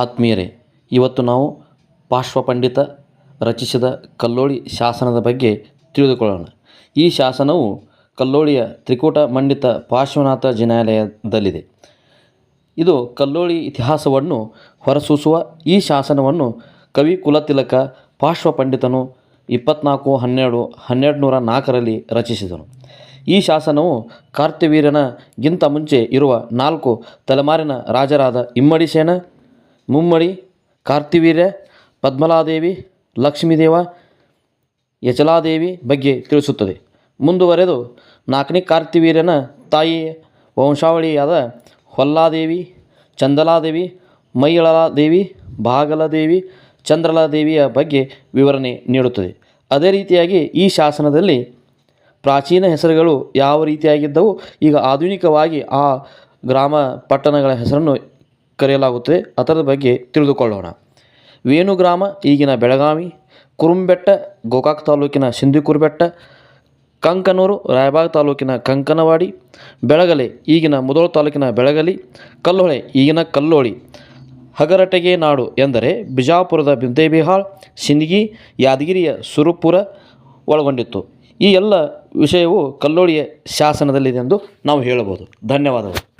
ಆತ್ಮೀಯರೇ, ಇವತ್ತು ನಾವು ಪಾರ್ಶ್ವಪಂಡಿತ ರಚಿಸಿದ ಕಲ್ಲೋಳಿ ಶಾಸನದ ಬಗ್ಗೆ ತಿಳಿದುಕೊಳ್ಳೋಣ. ಈ ಶಾಸನವು ಕಲ್ಲೋಳಿಯ ತ್ರಿಕೂಟ ಮಂಡಿತ ಪಾರ್ಶ್ವನಾಥ ಜಿನಾಲಯದಲ್ಲಿದೆ. ಇದು ಕಲ್ಲೋಳಿ ಇತಿಹಾಸವನ್ನು ಹೊರಸೂಸುವ ಈ ಶಾಸನವನ್ನು ಕವಿ ಕುಲತಿಲಕ ಪಾರ್ಶ್ವಪಂಡಿತನು ಇಪ್ಪತ್ನಾಲ್ಕು, ಹನ್ನೆರಡು ಹನ್ನೆರಡು ನೂರ ನಾಲ್ಕರಲ್ಲಿ ರಚಿಸಿದನು. ಈ ಶಾಸನವು ಕಾರ್ತ್ಯವೀರ್ಯನಗಿಂತ ಮುಂಚೆ ಇರುವ ನಾಲ್ಕು ತಲೆಮಾರಿನ ರಾಜರಾದ ಇಮ್ಮಡಿ ಸೇನ ಮುಮ್ಮಡಿ, ಕಾರ್ತಿವೀರ್ಯ, ಪದ್ಮಲಾದೇವಿ, ಲಕ್ಷ್ಮೀದೇವ, ಯಚಲಾದೇವಿ ಬಗ್ಗೆ ತಿಳಿಸುತ್ತದೆ. ಮುಂದುವರೆದು ನಾಲ್ಕನೇ ಕಾರ್ತಿವೀರ್ಯನ ತಾಯಿ ವಂಶಾವಳಿಯಾದ ಹೊಲ್ಲಾದೇವಿ, ಚಂದಲಾದೇವಿ ಮೈಳಲಾದೇವಿ ಭಾಗಲದೇವಿ, ಚಂದ್ರಲಾದೇವಿಯ ಬಗ್ಗೆ ವಿವರಣೆ ನೀಡುತ್ತದೆ. ಅದೇ ರೀತಿಯಾಗಿ ಈ ಶಾಸನದಲ್ಲಿ ಪ್ರಾಚೀನ ಹೆಸರುಗಳು ಯಾವ ರೀತಿಯಾಗಿದ್ದವು? ಈಗ ಆಧುನಿಕವಾಗಿ ಆ ಗ್ರಾಮ ಪಟ್ಟಣಗಳ ಹೆಸರನ್ನು ಕರೆಯಲಾಗುತ್ತದೆ. ಅದರ ಬಗ್ಗೆ ತಿಳಿದುಕೊಳ್ಳೋಣ. ವೇಣು ಗ್ರಾಮ ಈಗಿನ ಬೆಳಗಾವಿ, ಕುರುಂಬೆಟ್ಟ, ಗೋಕಾಕ್ ತಾಲೂಕಿನ ಸಿಂಧಿಕುರುಬೆಟ್ಟ, ಕಂಕನೂರು, ರಾಯಬಾಗ್ ತಾಲೂಕಿನ ಕಂಕನವಾಡಿ, ಬೆಳಗಲೆ ಈಗಿನ ಮುದೋಳ ತಾಲೂಕಿನ ಬೆಳಗಲಿ, ಕಲ್ಲೊಳೆ ಈಗಿನ ಕಲ್ಲೋಳಿ, ಹಗರಟೆಗೆ ನಾಡು ಎಂದರೆ ಬಿಜಾಪುರದ ಬಿದ್ದೇಬಿಹಾಳ್ ಸಿಂದಗಿ, ಯಾದಗಿರಿಯ ಸುರುಪುರ ಒಳಗೊಂಡಿತ್ತು. ಈ ಎಲ್ಲ ವಿಷಯವು ಕಲ್ಲೋಳಿಯ ಶಾಸನದಲ್ಲಿದೆ ಎಂದು ನಾವು ಹೇಳಬಹುದು. ಧನ್ಯವಾದಗಳು.